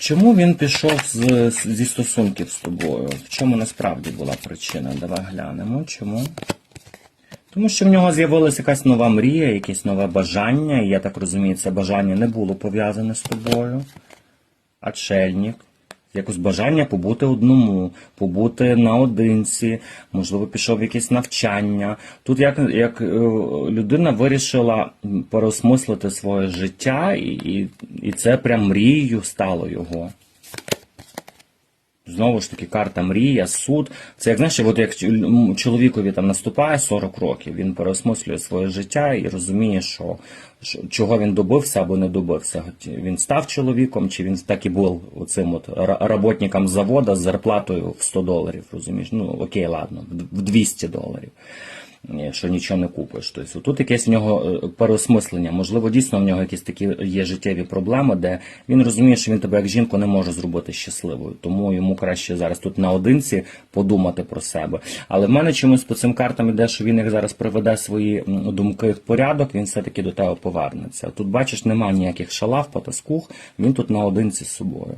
Чому він пішов з, зі стосунків з тобою? В чому насправді була причина? Давай глянемо. Чому? Тому що в нього з'явилася якась нова мрія, якесь нове бажання, і я так розумію, це бажання не було пов'язане з тобою. Отшельник. Якось бажання побути одному, побути наодинці, можливо, пішов в якесь навчання. Тут як, як е, людина вирішила переосмислити своє життя, і, і, і це прям мрією стало його. Знову ж таки, карта мрія, суд. Це як знаєш, от як чоловікові там наступає 40 років, він переосмислює своє життя і розуміє, що, чого він добився або не добився. Він став чоловіком, чи він так і був оцим от роботником завода з зарплатою в 100 доларів. Розумієш? Ну окей, ладно, в 200 доларів. Ні, Що нічого не купиш. Тобто тут якесь в нього е, переосмислення. Можливо, дійсно в нього якісь такі є життєві проблеми, де він розуміє, що він тебе як жінку не може зробити щасливою. Тому йому краще зараз тут наодинці подумати про себе. Але в мене чомусь по цим картам іде, що він їх зараз приведе свої думки в порядок, він все-таки до тебе повернеться. Тут бачиш, немає ніяких шалав, потаскух, він тут наодинці з собою.